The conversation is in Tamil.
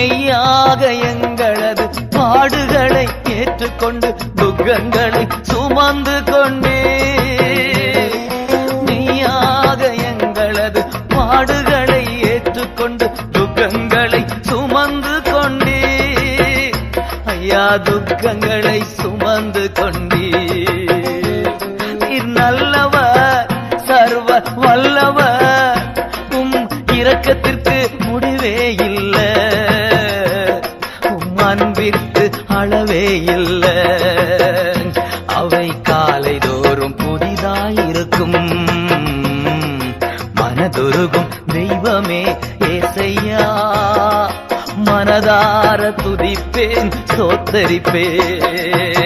மெய்யாக எங்களது பாடுகளை ஏற்றுக்கொண்டு துக்கங்களை சுமந்து கொண்டே. மெய்யாக எங்களது பாடுகளை ஏற்றுக்கொண்டு துக்கங்களை சுமந்து கொண்டே. ஐயா துக்கங்களை சுமந்து கொண்டே. நீர் நல்லவர் சர்வ வல்லவர். உம் இரக்கத்திற்கு உம் அளவே இல்ல. அவை காலை தோறும் புதிதாயிருக்கும். மனதுருகும் தெய்வமே ஏசையா. மனதார துதிப்பேன் சோத்தரிப்பேன்.